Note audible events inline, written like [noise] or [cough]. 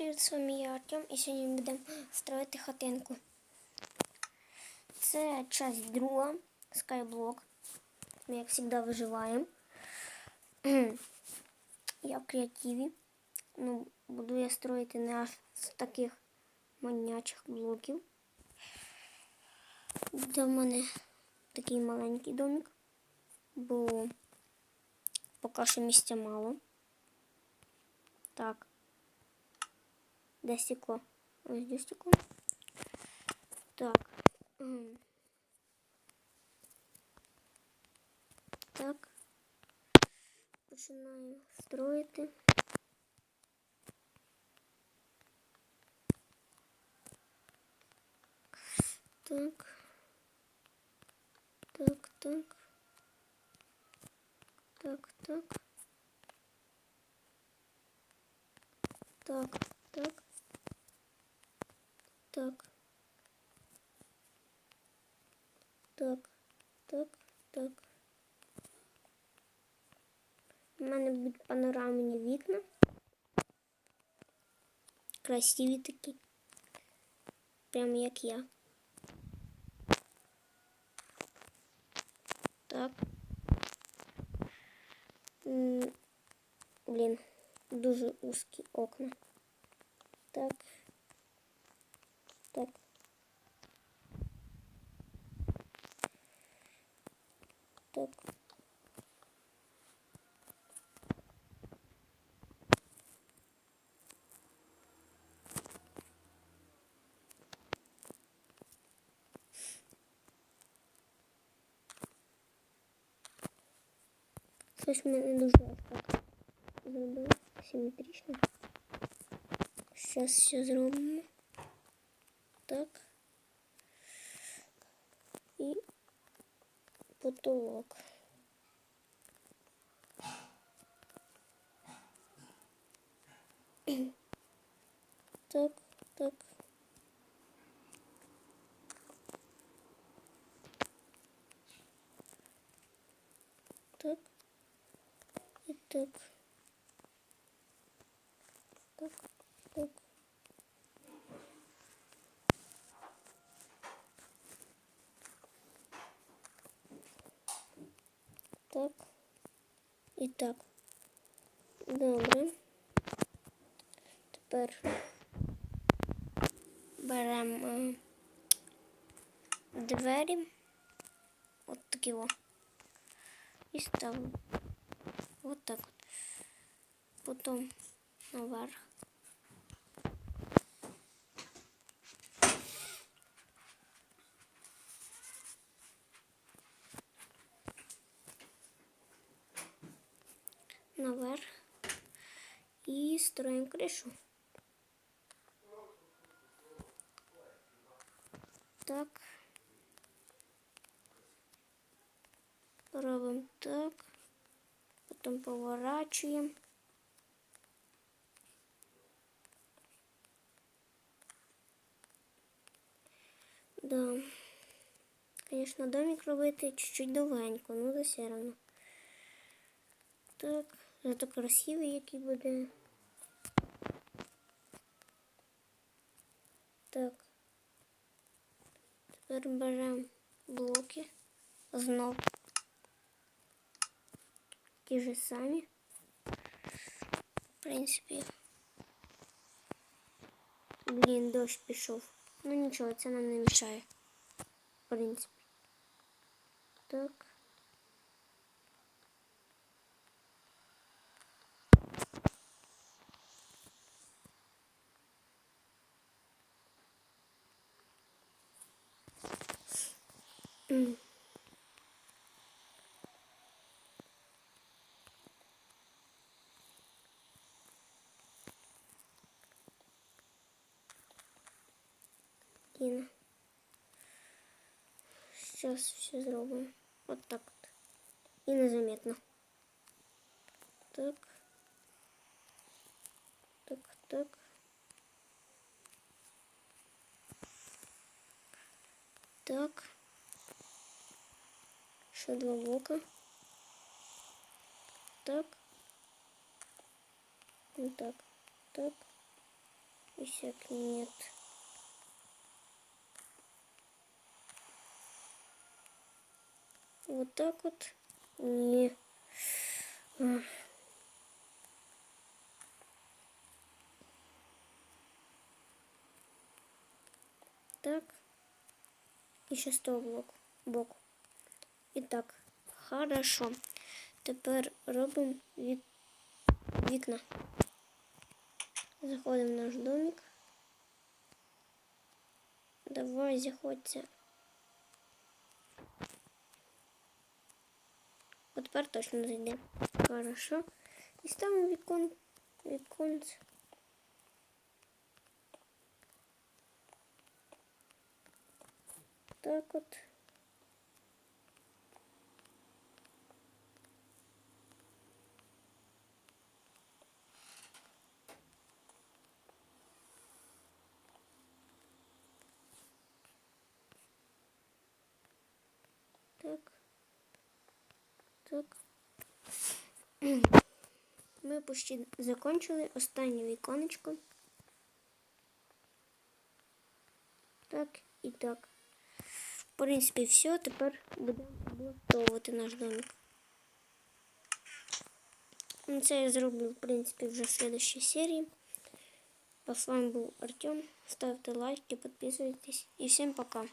Привіт, з вами я Артем і сьогодні ми будемо строїти хатинку. Це часть друга, скайблок. Ми, як завжди, виживаємо. [clears throat] я в креативі. Ну, буду я строїти не аж з таких манячих блоків. Буде в мене такий маленький домик, бо поки що місця мало. Так. Де стекло? Ось де стекло. Так. Так. Починаємо строїти. Так. Так, так. Так, так. Так, так Так. Так, так, так. У мене будуть панорамні вікна. Красиві такі. Прям як я. Так. М, Блін, дуже узкі окна. Так. Так. Так. Щось ми не дуже так зробили симметрично. Зараз все зробимо. Так. І потолок. Так, так. Так. Так. Так, так. Так. так. Добре. Тепер беремо е, двері. От такі о. І ставимо. От так от. Потім наверх. наверх Строим крышу. Так. Робимо так. Потім поворачуємо. Да. Конечно, домик робити чуть-чуть довгенько, ну да все равно. Так, зато красивий який буде. Так. Тепер беремо блоки. Знов. Ті ж самі. В принципі. Блін, дощ пішов. Ну нічого, це нам не мішає. В принципі. Так. Інна. Сейчас все зробимо. Вот так вот. І незаметно. Так. Так, так. Так. Ще два блока. Так. Ну так. Так. Исяк нет. Вот так вот. Не. А. Так. З того блоку. боку. І так, хорошо. Тепер робимо від... вікна. Заходимо в наш домик. Давай, заходься. От тепер точно зайде. Хорошо. І ставимо вікон... віконце. Так от. Так. [clears throat] Ми почти закончили останнє віконечко. Так і так. В принципі, все. Тепер будемо облаштовувати наш домик. Ну, Це я зроблю, в принципі, вже в следующей серії. А з вами був Артем. Ставте лайки, підписуйтесь. І всім пока.